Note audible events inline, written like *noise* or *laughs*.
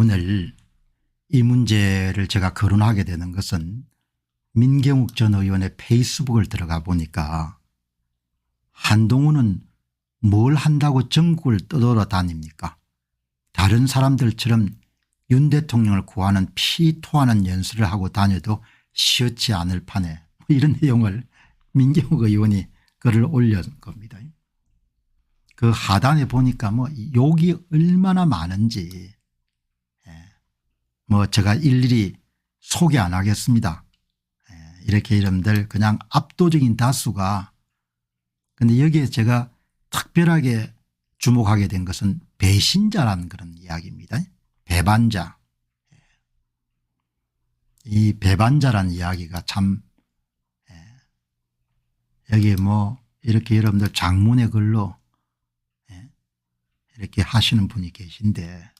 오늘 이 문제를 제가 거론하게 되는 것은 민경욱 전 의원의 페이스북을 들어가 보니까 한동훈은 뭘 한다고 전국을 떠돌아 다닙니까 다른 사람들처럼 윤 대통령을 구하는 피토하는 연설을 하고 다녀도 쉬었지 않을 판에 뭐 이런 *laughs* 내용을 민경욱 의원이 글을 올린 겁니다. 그 하단에 보니까 뭐 욕이 얼마나 많은지 예. 뭐 제가 일일이 소개 안 하겠습니다. 예. 이렇게 이름들 그냥 압도적인 다수가 근데 여기에 제가 특별하게 주목하게 된 것은 배신자라는 그런 이야기입니다. 배반자. 예. 이 배반자라는 이야기가 참 예. 여기 뭐 이렇게 여러분들 장문의 글로 예. 이렇게 하시는 분이 계신데